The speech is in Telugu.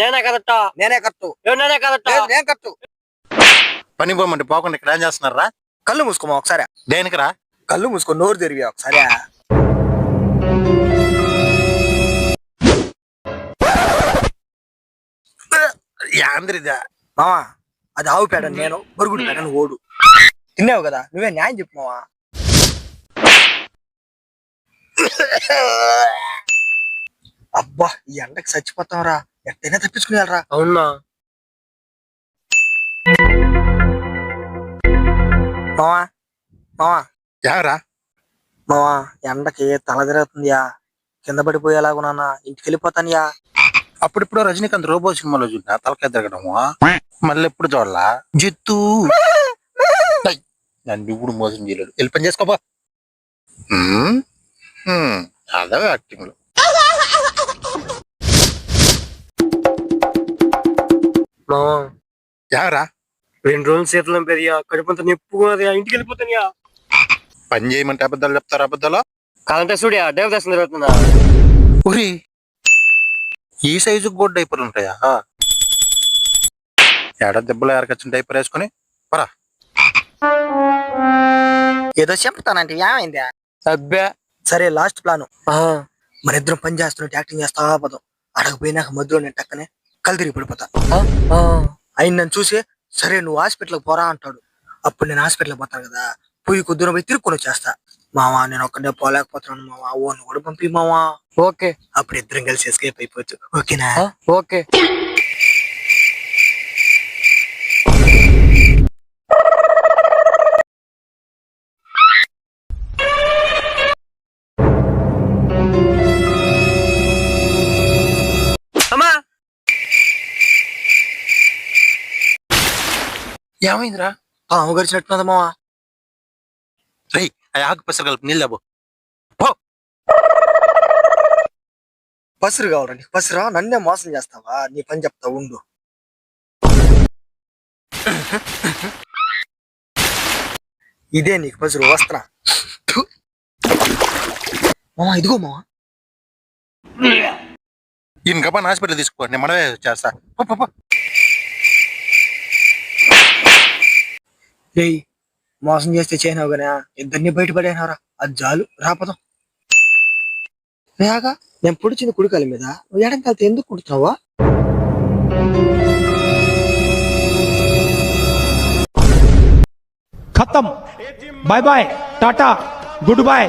నేనే కదట్టా నేనే కట్టు నేనే కదట్టా లేదు, నేను కట్టు పని పోమంటే పోకుండా ఇక్కడ ఏం చేస్తున్నారా? కళ్ళు మూసుకోమా ఒకసారి? దేనికిరా? కళ్ళు మూసుకో నోరు తెరివి ఒకసారి? యాంద్రిదా మావా అది ఆవు పేడ నేను బొరుగుడు పేడ ఓడు. తిన్నావు కదా నువ్వే న్యాయం చెప్పు మావా. అబ్బా ఈ ఎండకి చచ్చిపోతాం రా ఎట్టయినా తప్పించుకునేయాలరా. అవునా? మావా మావా. యావరా మావా ఎండకి తల తిరుగుతుందియా. కింద పడిపోయేలాగున్నా ఇంటికి వెళ్ళిపోతానుయా అప్పుడిప్పుడు రజనీకాంత్ రోబో సినిమాలో చూసినా తలకాయ తిరగడము? మళ్ళీ ఎప్పుడు చూడాలా? జిత్తు. నన్ను ఇప్పుడు మోసం చేయలేడు. వెళ్ళి పని? హ్మ్, అదే యాక్టింగ్ మావా యావరా? రెండు రోజులు శీతలం పెరిగా కడుపంత నిప్పుకున్నది ఇంటికి వెళ్ళిపోతానియా పని చేయమంటే అబద్ధాలు చెప్తారా అబద్ధాలు? కాదంటే చూడియా దేవదర్శనం జరుగుతుందా? ఉరి ఈ సైజు కూడా డైపర్లు ఉంటాయా? ఏడ దెబ్బలు ఎరకొచ్చిన డైపర్ వేసుకొని పరా. ఏదో చెప్తానంటే ఏమైందా? అబ్బా. సరే లాస్ట్ ప్లాన్. ఆ, మన ఇద్దరం పని చేస్తున్నట్టు యాక్టింగ్ చేస్తా పోదాం. అడగపోయినాక మధ్యలో నేను టక్కనే కళ్ళు తిరిగి పడిపోతా. ఆయన నన్ను చూసి సరే నువ్వు హాస్పిటల్కి పోరా అంటాడు. అప్పుడు నేను హాస్పిటల్కి పోతాను కదా పోయి కొద్దిన పోయి తిరుక్కొని వచ్చేస్తా. మావా నేను ఒక్కడే పోలేకపోతున్నాను మావా ఓ నువ్వు కూడా పంపి మావా. ఓకే. అప్పుడు ఇద్దరం కలిసి ఎస్కేప్ అయిపోవచ్చు. ఓకేనా? ఓకే. ఏమైందిరా? పాము గడిచినట్టున్నది మావా? రేయ్ ఆ ఆకు పెసర కలిపి నీళ్ళు లేబో పసురు కావాలండి. పసురా? నన్నే మోసం చేస్తావా? నీ పని చెప్తా ఉండు. ఇదే నీకు పసురు వస్తున్నా. మావా ఇదిగో మావా. ఈయన గబా హాస్పిటల్ తీసుకో నేను మనమే చేస్తా. రే మోసం చేస్తే చేయనవు గానా ఇద్దరిని బయటపడేనారా అది జాలు రాపదం రేగా నేను పొడిచిన కుడికాల మీద ఎడం కలితే ఎందుకు కుడుతున్నావా? ఖతం. Bye bye tata. Good boy